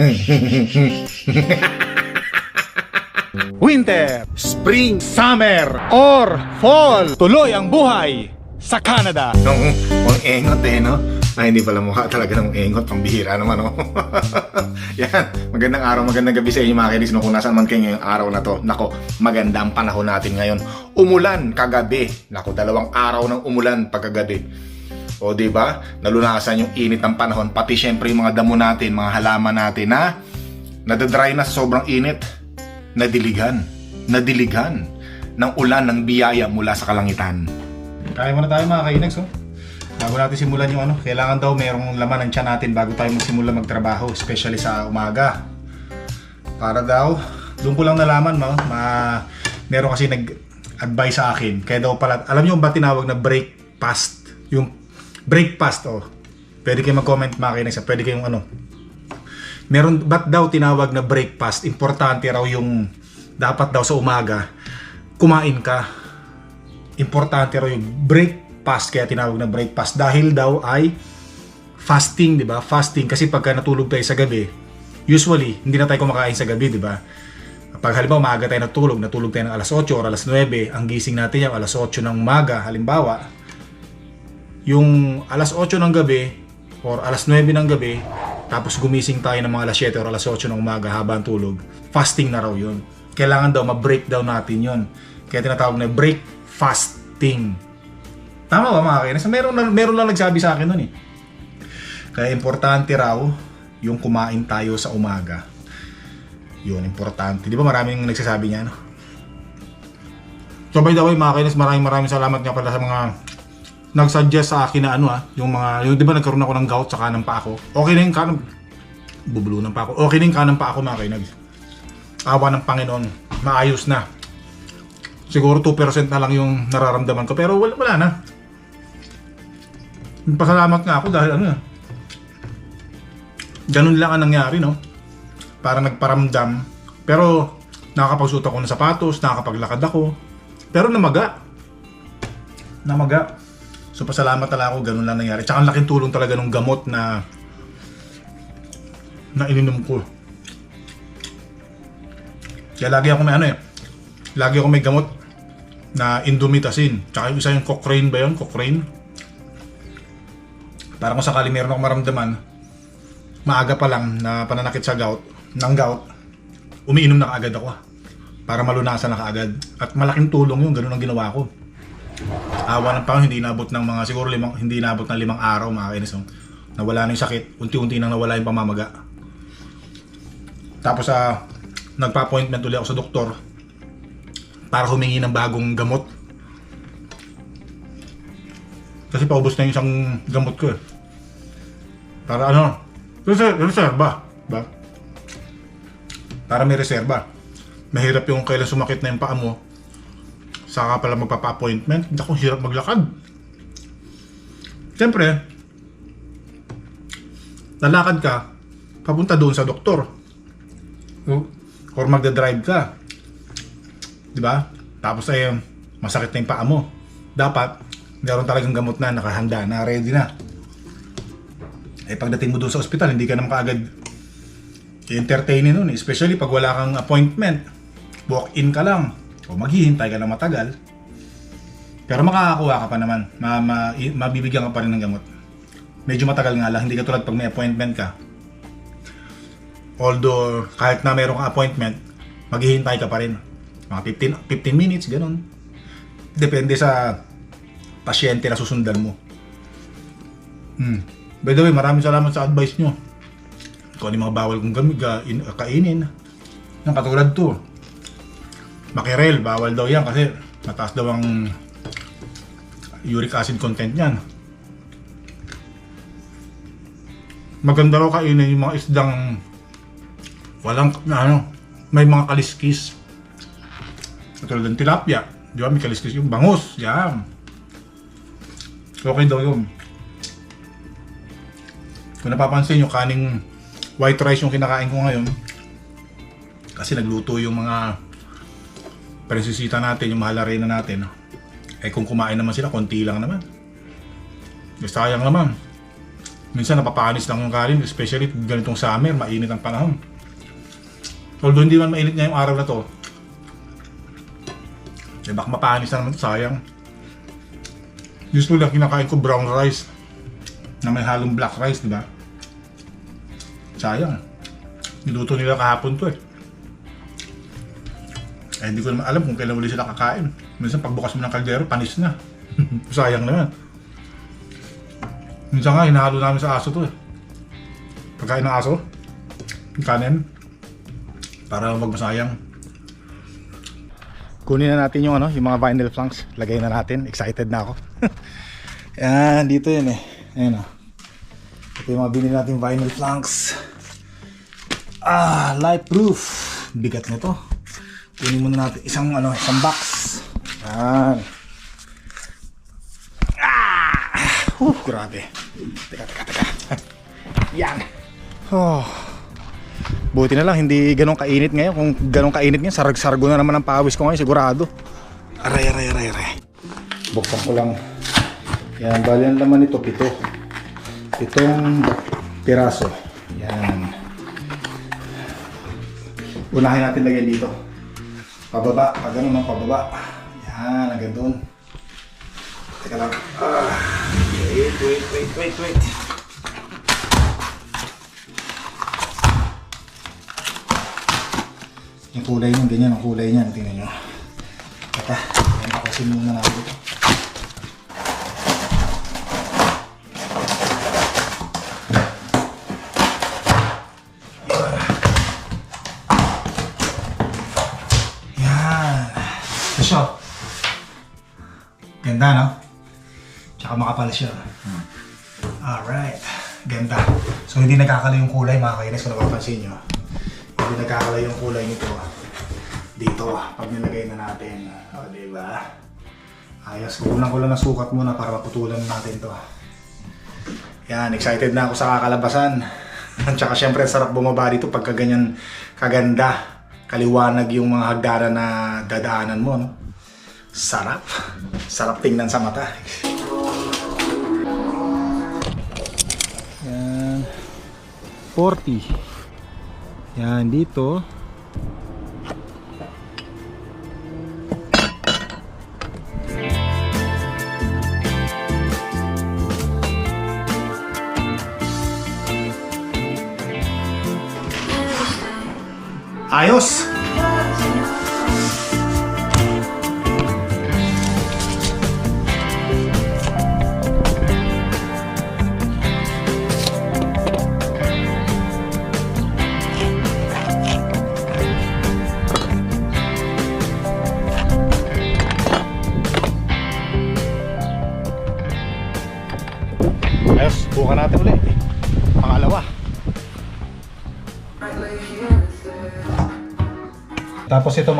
Winter, Spring, Summer, or Fall. Tuloy ang buhay sa Canada. Nung, ang engot eh, no? Ay, hindi pala mukha talaga ng engot. Pambihira naman, no? Yan. Magandang araw, magandang gabi sa inyo mga kainis. No, kung nasaan man kayo ngayong araw na to. Nako, maganda ang panahon natin ngayon. Umulan kagabi. Nako, dalawang araw ng umulan pagkagabi. O, di ba? Nalunasan yung init ng panahon. Pati syempre yung mga damo natin, mga halaman natin na nadadry na sobrang init. Nadiligan. Nadiligan ng ulan ng biyaya mula sa kalangitan. Kaya muna tayo mga kainags, oh. Bago natin simulan yung ano, kailangan daw merong laman ng tiyan natin bago tayo magsimula magtrabaho, especially sa umaga. Para daw, doon ko lang nalaman, ma, ma meron kasi nag-advise sa akin. Kaya daw pala, alam niyo ba tinawag na break fast? Yung break fast, oh. Pwede kayo mag-comment mga kainags, pwede kayong ano, meron, ba't daw tinawag na break fast? Importante raw yung, dapat daw sa umaga, kumain ka importante raw yung break fast kaya tinawag na break fast dahil daw ay fasting, 'di ba? Fasting kasi pagka natulog tayo sa gabi, usually hindi na tayo kumakain sa gabi, 'di ba? Pag halimbawa maaga tayo natulog, natulog tayo ng alas 8 or alas 9, ang gising natin yung alas 8 ng umaga, halimbawa, yung alas 8 ng gabi or alas 9 ng gabi, tapos gumising tayo ng mga alas 7 or alas 8 ng umaga habang tulog, fasting na raw yun. Kailangan daw ma-breakdown natin yun. Kaya tinatawag na break fasting. Tama ba mga kainis? Meron na, meron lang nagsabi sa akin nun eh. Kaya importante raw yung kumain tayo sa umaga. Yun, importante. Di ba maraming nagsasabi niya, no? So by the way, mga kainis, maraming maraming salamat nga pala sa mga nagsuggest sa akin na ano ah, yung mga, yung di ba nagkaroon ako ng gout sa kanang pa ako. Okay na yung kanang, bubulunan pa ako. Okay na yung kanang pa ako mga kainis. Awa ng Panginoon, maayos na. Siguro 2% na lang yung nararamdaman ko, pero wala, wala na. Pasalamat nga ako dahil ano Ganun lang ang nangyari, no? Para nagparamdam. Pero nakakapagsuot ako ng sapatos, nakakapaglakad ako. Pero namaga. Namaga. So pasalamat talaga ako, ganun lang nangyari. Tsaka ang laking tulong talaga ng gamot na na ininom ko. Kaya lagi ako may ano eh. Lagi ako may gamot na indomitasin. Tsaka yung isa yung Cochrane ba yun? Cochrane? Para kung sakali meron ako maramdaman, maaga pa lang na pananakit sa gout, ng gout, umiinom na kaagad ako. ah. Para malunasan na kaagad. At malaking tulong yun, ganun ang ginawa ko. Awa ng Panginoon, hindi inabot ng mga, siguro limang, hindi inabot ng limang araw mga kainis. no? Nawala na yung sakit, unti-unti nang nawala yung pamamaga. Tapos sa nagpa-appointment ulit ako sa doktor para humingi ng bagong gamot. Kasi paubos na yung isang gamot ko eh. Para ano, reser- reserba. Ba? Para may reserba. Mahirap yung kailan sumakit na yung paa mo. Saka pala magpapa-appointment. Hindi ako hirap maglakad. Siyempre, lalakad ka, papunta doon sa doktor. O- Or magda-drive ka. Di ba? Tapos ay masakit na yung paa mo. Dapat, meron talagang gamot na, nakahanda na, ready na. Eh pagdating mo doon sa ospital, hindi ka naman kaagad i-entertainin nun. eh. Especially pag wala kang appointment. Walk-in ka lang. O maghihintay ka na matagal. Pero makakakuha ka pa naman. Ma, ma, mabibigyan ka pa rin ng gamot. Medyo matagal nga lang. Hindi ka tulad pag may appointment ka. Although, kahit na meron appointment, maghihintay ka pa rin. Mga 15, 15 minutes, ganun. Depende sa pasyente na susundan mo. Hmm. By the way, maraming salamat sa advice nyo. Kung ano yung mga bawal kong gamit, ga, in, kainin. Yung katulad to. Makirel, bawal daw yan kasi mataas daw ang uric acid content niyan. Maganda raw kainin yung mga isdang walang ano, may mga kaliskis. Katulad ng tilapia. Di ba? May kaliskis yung bangus. Yan. Okay daw yun. Kung napapansin yung kaning white rice yung kinakain ko ngayon, kasi nagluto yung mga presisita natin, yung mahal na natin. Eh kung kumain naman sila, konti lang naman. Eh, sayang naman. Minsan napapanis lang yung kanin, especially ganitong summer, mainit ang panahon. Although hindi man mainit ngayong araw na to, eh baka mapanis na naman sayang. Usually lang kinakain ko brown rice na may halong black rice, di ba? Sayang. Niluto nila kahapon to eh. Eh, hindi ko naman alam kung kailan uli sila kakain. Minsan pagbukas mo ng kaldero, panis na. Sayang naman. Minsan nga, hinahalo namin sa aso to eh. Pagkain ng aso, kanin, para wag masayang. Kunin na natin yung ano, yung mga vinyl planks. Lagay na natin. Excited na ako. Yan, dito yun eh. Ayan o. Ito yung mga binili natin vinyl planks. Ah, light proof. Bigat nito. Kunin muna natin isang ano, isang box. Yan. Ah! Huh, grabe. Teka, teka, teka. Yan. Oh. Buti na lang, hindi ganun kainit ngayon. Kung ganun kainit ngayon, sarag-sargo na naman ang pawis ko ngayon, sigurado. Aray, aray, aray, aray. Buksan ko lang. Yan, bali ang laman nito, pito. Pitong piraso. Yan. Unahin natin lagyan dito. Pababa, pag no, pababa. Yan, hanggang doon. Teka lang. Ah, wait, wait, wait, wait, wait. Yung kulay niyan, ganyan ang kulay niyan. Tingnan nyo. Teka, yan ako muna natin ito. Ganda, no? Tsaka makapal siya. Alright. Ganda. So, hindi nagkakala yung kulay, mga kainis, kung napapansin nyo. Hindi nagkakala yung kulay nito. Dito, pag nilagay na natin. O, diba? Ayos. Kukunan ko lang ng sukat muna para maputulan natin to. Yan, excited na ako sa kakalabasan. At saka syempre, sarap bumaba dito pagka ganyan kaganda, kaliwanag yung mga hagdanan na dadaanan mo. No? Sarap. Sarap tingnan sa mata. Yan. 40. Yan, dito. Ayos!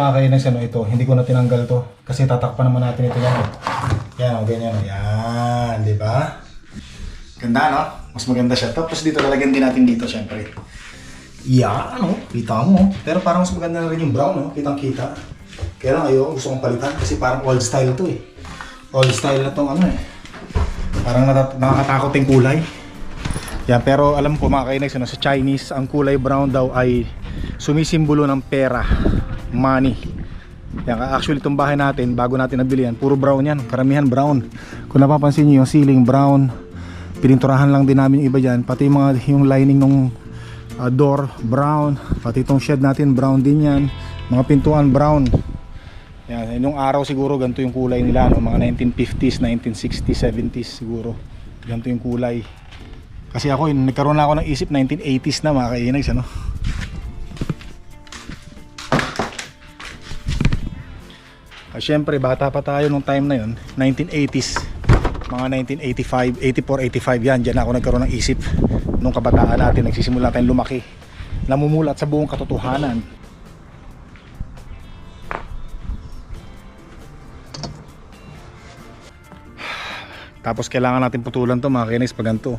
Mga kainis, ano ito, hindi ko na tinanggal to. Kasi tatakpan naman natin ito yan. Yan o, ganyan o. Yan, di ba? Ganda no? Mas maganda siya. Tapos dito lalagyan din natin dito syempre. Yan ano, kita mo. Pero parang mas maganda na rin yung brown no, kitang kita. Kaya lang ayoko, gusto kong palitan kasi parang old style to eh. Old style na tong ano eh. Parang nakakatakot yung kulay. Yan, pero alam ko mga kainex, ano, sa Chinese, ang kulay brown daw ay sumisimbolo ng pera, money. Yan, actually itong bahay natin, bago natin nabili yan, puro brown yan, karamihan brown. Kung napapansin niyo yung ceiling brown, pininturahan lang din namin iba dyan, pati yung, mga, yung lining ng uh, door, brown, pati itong shed natin, brown din yan, mga pintuan, brown. Yan, yung araw siguro ganito yung kulay nila, no? mga 1950s, 1960s, 70s siguro. Ganito yung kulay. Kasi ako, nagkaroon na ako ng isip 1980s na mga kainags, ano? Ah, Siyempre, bata pa tayo nung time na yun, 1980s, mga 1985, 84, 85 yan, dyan ako nagkaroon ng isip nung kabataan natin, nagsisimula tayong lumaki, namumulat sa buong katotohanan. Tapos kailangan natin putulan to mga kinis pag ganito.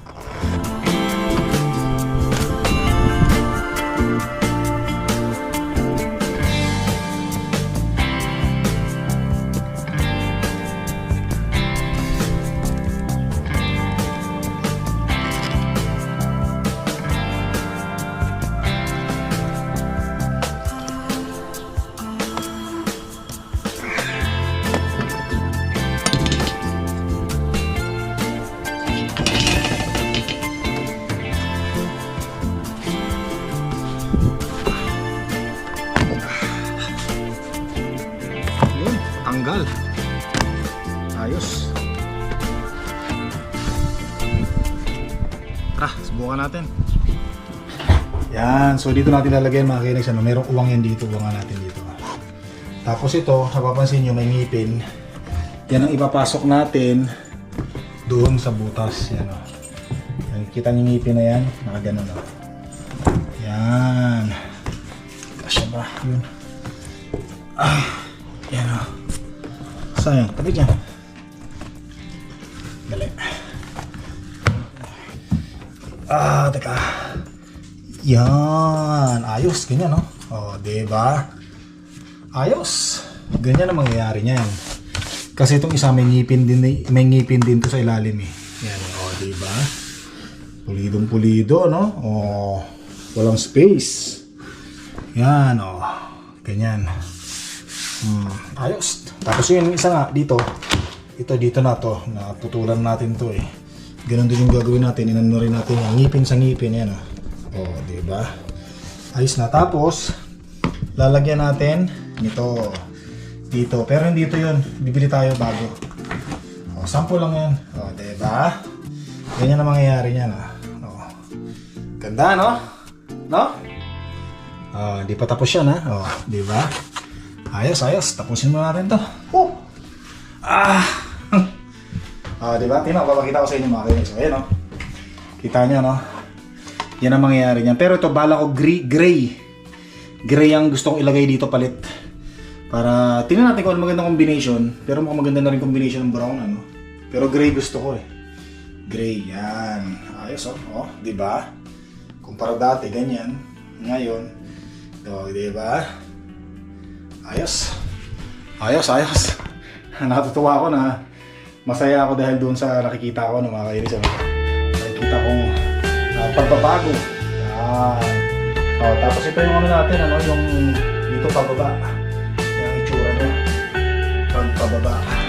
So dito natin lalagyan mga kainex, ano, merong uwang yan dito, uwangan natin dito. Tapos ito, napapansin nyo, may ngipin. Yan ang ipapasok natin doon sa butas. Yan o. Yan, kita niyo yung ngipin na yan, nakaganon o. Yan. Kasya ba? Yun. Ah, yan o. Sayang, tabi dyan. Dali. Ah, teka. Yan. Ayos. Ganyan, no? O, diba? Ayos. Ganyan ang mangyayari niyan. Kasi itong isa may ngipin din, may ngipin din to sa ilalim eh. Yan, o, diba? Pulidong pulido, no? O, walang space. Yan, o. Ganyan. Hmm, ayos. Tapos yun, isa nga, dito. Ito, dito na to. Naputulan natin to eh. Ganun din yung gagawin natin. Inano rin natin yung ngipin sa ngipin. Yan, o. O, diba? Ayos na. Tapos, lalagyan natin nito dito. Pero hindi ito yun. Bibili tayo bago. O, sample lang yan. O, diba? Ganyan ang mangyayari niyan. ah. O. Ganda, no? No? O, di pa tapos yan, ha? O, diba? Ayos, ayos. Tapusin mo natin to. Oh! Ah! Ah, di ba? Tingnan, papakita ko sa inyo mga kainis. So, ayan, no? Kita niyo, no? Yan ang mangyayari niyan. Pero ito, bala ko gray. Gray. Gray ang gusto kong ilagay dito palit. Para, tingnan natin kung ano magandang combination. Pero mukhang maganda na rin combination ng brown, ano? Pero gray gusto ko, eh. Gray, yan. Ayos, oh. Oh, di ba? Kumpara dati, ganyan. Ngayon, oh, di ba? Ayos. Ayos, ayos. Natutuwa ako na masaya ako dahil doon sa nakikita ko ng mga kainis. Ano? Nakikita kong pagbabago. Yan. Oh, tapos ito yung ano natin, ano, yung dito pababa. Yung itsura niya. Pagpababa. Diba?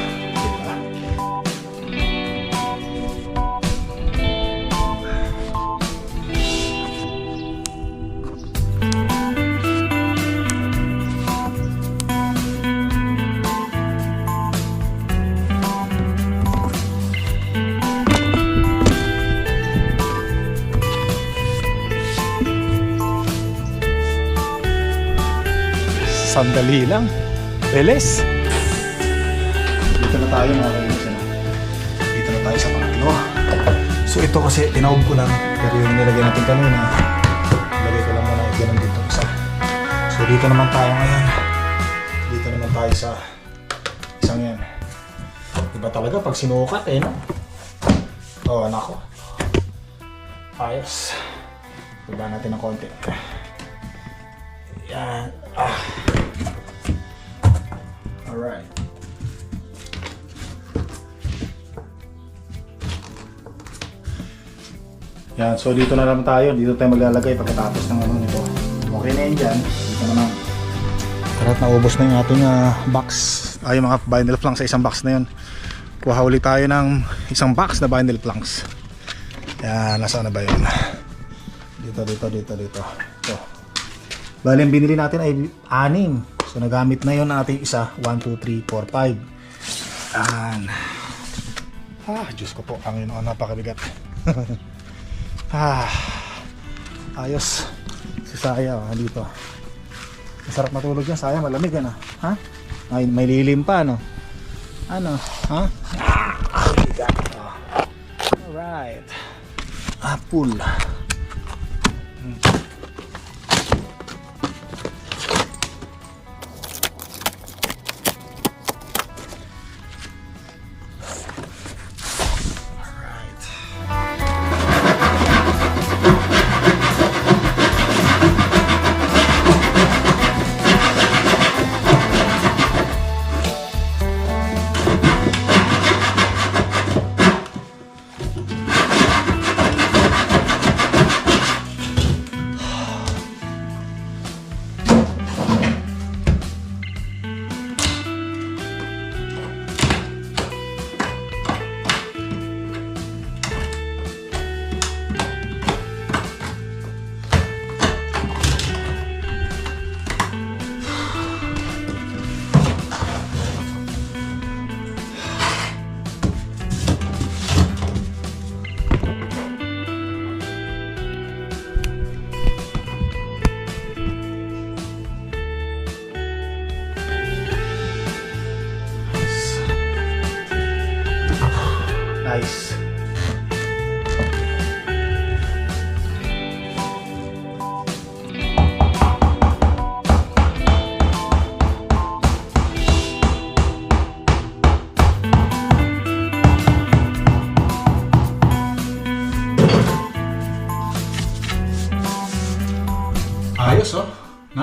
Sandali lang. Beles. Dito na tayo mga kainis. Ano? Dito na tayo sa pangatlo. So ito kasi tinawag ko lang. Pero yung nilagay natin kanina, lagay ko lang muna yung ganun dito isa. So dito naman tayo ngayon. Dito naman tayo sa isang yan. Iba talaga pag sinukat eh, no? Oo, oh, nako. Ayos. Iba natin ng konti. Yan. Yan, so dito na naman tayo. Dito tayo maglalagay pagkatapos ng ano nito. Okay na yan dyan. Dito naman. Karat naubos na yung ating ah, box. Ay, mga vinyl planks sa isang box na yun. Kuha ulit tayo ng isang box na vinyl planks. Yan, nasaan na ba yun? Dito, dito, dito, dito. Ito. Bali, ang binili natin ay anim. So, nagamit na yun ating isa. 1, 2, 3, 4, 5. Yan. Ah, Diyos ko po. Ang yun, napakabigat. ah, ayos. Si Saya, oh, dito. Masarap matulog yan. Saya, malamig ah. Ha? May, may lilim pa, no? Ano? Ha? Ah. Alright. Apple.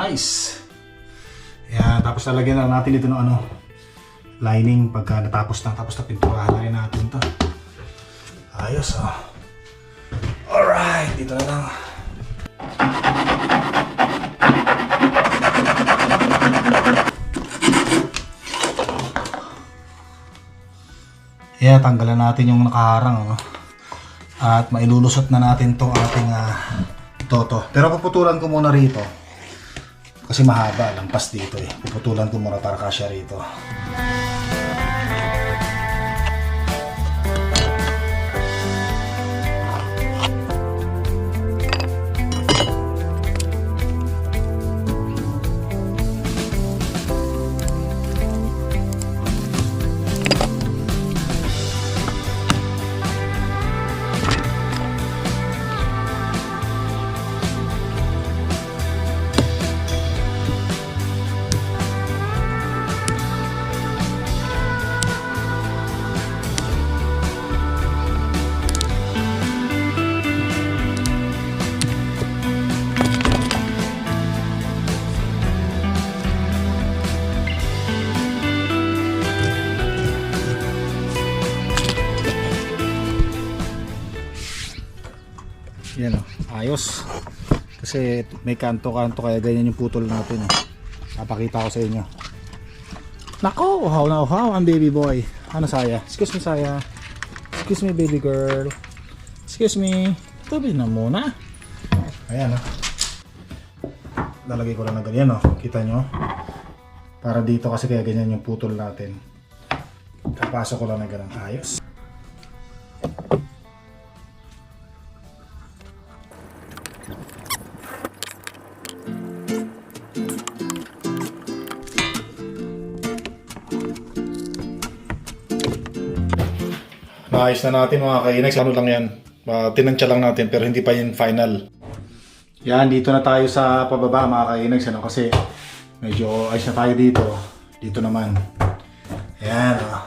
Nice. Yan, tapos lalagyan lang natin ito ng ano, lining pagka natapos na. Tapos na pinturahan na rin natin to. Ayos oh. Alright, dito na lang. Yeah, tanggalan natin yung nakaharang. Oh. At mailulusot na natin tong ating ah, toto. Pero puputulan ko muna rito. Kasi mahaba, lampas dito eh. Puputulan ko muna para kasya rito. Yan o, ayos. Kasi may kanto-kanto kaya ganyan yung putol natin. eh. Papakita ko sa inyo. Nako, uhaw na uhaw ang baby boy. Ano saya? Excuse me saya. Excuse me baby girl. Excuse me. Tabi na muna. Ayan o. Lalagay ko lang na ganyan o. Kita nyo? Para dito kasi kaya ganyan yung putol natin. Kapasok ko lang na ganun. Ayos. Naayos na natin mga kainex. Ano lang yan? Uh, tinansya lang natin pero hindi pa yun final. Yan, dito na tayo sa pababa mga kainex. Ano? Kasi medyo ayos na tayo dito. Dito naman. Yan. Oh.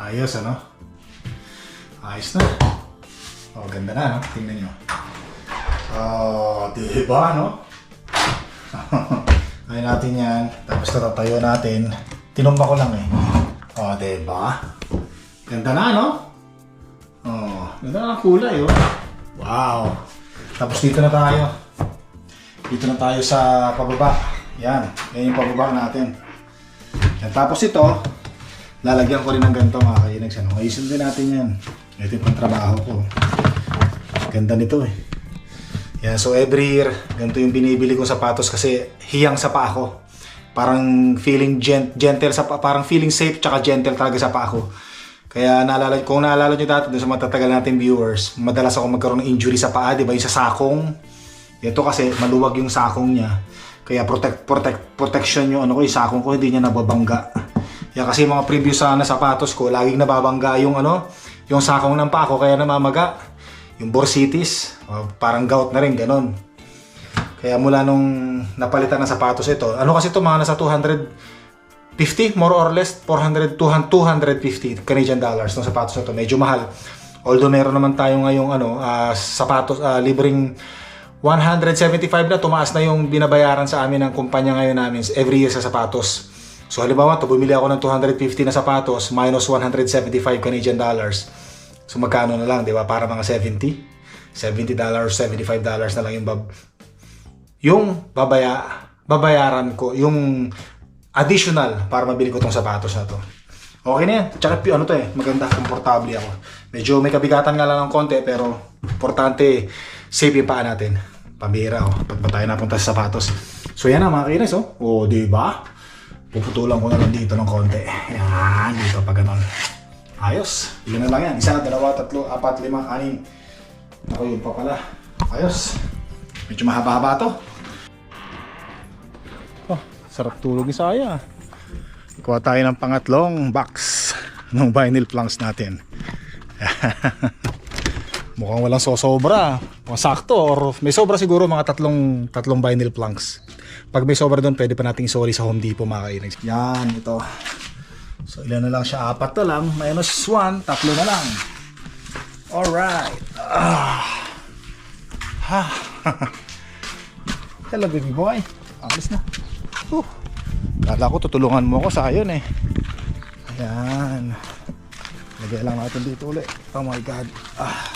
Ayos ano? Ayos na. Oh, ganda na. No? Tingnan nyo. Oh, diba no? Ayun natin yan. Tapos natatayo natin. Tinumba ko lang eh. Oh, diba? Ganda na, no? Oh, ganda na ang kulay, oh. Wow. Tapos dito na tayo. Dito na tayo sa pababa. Yan. Yan yung pababa natin. Yan. Tapos ito, lalagyan ko rin ng ganito mga kainags. Ano? Ayusin din natin yan. Ito yung pangtrabaho ko. Ganda nito eh. Yan, so every year, ganito yung binibili kong sapatos kasi hiyang sa paa ko. Parang feeling gent- gentle sa pa- parang feeling safe tsaka gentle talaga sa paa ko. Kaya naalala, kung naalala nyo dati doon sa matatagal natin viewers, madalas ako magkaroon ng injury sa paa, di ba? Yung sa sakong. Ito kasi maluwag yung sakong niya. Kaya protect, protect, protection yung ano ko, yung sakong ko, hindi niya nababangga. Kaya kasi mga previous sana sapatos ko, laging nababangga yung ano, yung sakong ng paa ko, kaya namamaga. Yung bursitis, parang gout na rin, ganun. Kaya mula nung napalitan ng sapatos ito, ano kasi ito mga nasa 250 more or less 400 200 250 Canadian dollars ng sapatos na ito. Medyo mahal. Although meron naman tayo ngayong ano, ah, sapatos ah, libreng 175 na tumaas na yung binabayaran sa amin ng kumpanya ngayon namin every year sa sapatos. So halimbawa, to bumili ako ng 250 na sapatos minus 175 Canadian dollars. So magkano na lang, 'di ba? Para mga 70. 70 dollars, 75 dollars na lang yung bab yung babaya babayaran ko, yung additional para mabili ko tong sapatos na to. Okay na yan. Tsaka ano to eh, maganda, komportable ako. Medyo may kabigatan nga lang ng konti pero importante safe yung paa natin. Pambira oh, pag tayo napunta sa sapatos. So yan na mga kinis oh. O, di ba? Puputulan ko na lang dito ng konti. Yan, dito pa ganun. Ayos. Ilan na lang yan. Isa, dalawa, tatlo, apat, lima, anim. Ako yun pa pala. Ayos. Medyo mahaba-haba to. Sarap tulog ni Saya. Kuha tayo ng pangatlong box ng vinyl planks natin. Mukhang walang sosobra. Mukhang sakto or may sobra siguro mga tatlong tatlong vinyl planks. Pag may sobra doon, pwede pa nating isoli sa Home Depot mga kainags. Yan, ito. So ilan na lang siya? Apat na lang. Minus one, tatlo na lang. Alright. Ah. Hello baby boy. Alis na. Huh. Kala ko tutulungan mo ako sa ayon eh. Ayan. Lagay lang natin dito ulit. Oh my God. Ah.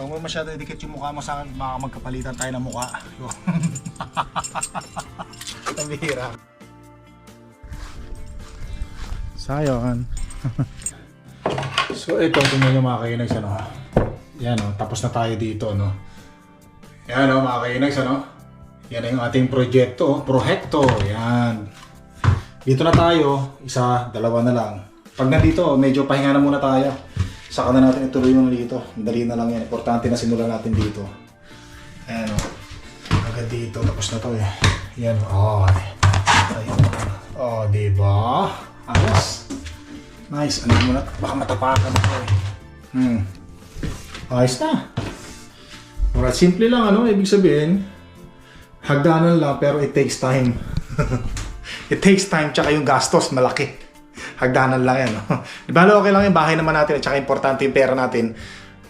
Huwag mo masyado idikit yung mukha mo sa akin, baka magkapalitan tayo ng mukha. Tabihira. Sayon. so ito, tingnan nyo mga kainags, ano. Yan o, tapos na tayo dito, no. Yan o, mga kainags, ano. Yan ang ating proyekto, prohekto. Yan. Dito na tayo, isa, dalawa na lang. Pag nandito, medyo pahinga na muna tayo. Saka na natin ituloy yung dito. Madali na lang yan. Importante na simulan natin dito. Ayan o. Agad dito. Tapos na to eh. Yan. Oh, Ayun. Oh, diba? Ayos. Nice. Ano mo na? Baka matapakan ko eh. Hmm. Ayos na. Alright, simple lang ano. Ibig sabihin, hagdanan lang pero it takes time. it takes time tsaka yung gastos malaki. Hagdanan lang yan. No? Di ba okay lang yung bahay naman natin at tsaka importante yung pera natin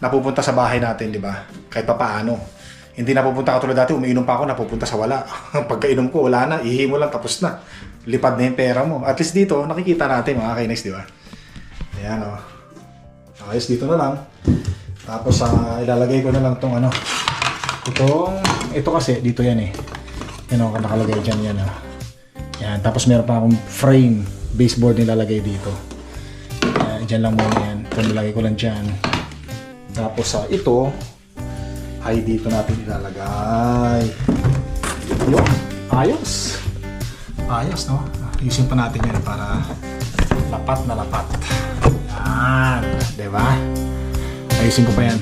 napupunta sa bahay natin, di ba? Kahit pa paano. Hindi napupunta ka tulad dati, umiinom pa ako, napupunta sa wala. Pagkainom ko, wala na, ihi mo lang, tapos na. Lipad na yung pera mo. At least dito, nakikita natin mga kainex, di ba? Ayan o. Ayos dito na lang. Tapos ah, ilalagay ko na lang tong ano. Itong, ito kasi, dito yan eh. Yan o, nakalagay dyan yan ah. Yan, tapos meron pa akong frame baseboard nilalagay dito. Yan, dyan lang muna yan. Ito nilagay ko lang dyan. Tapos sa ito, ay dito natin ilalagay. Yun, ayos. Ayos, no? Ayusin pa natin yan para lapat na lapat. Yan, ba? Ayusin ko pa yan.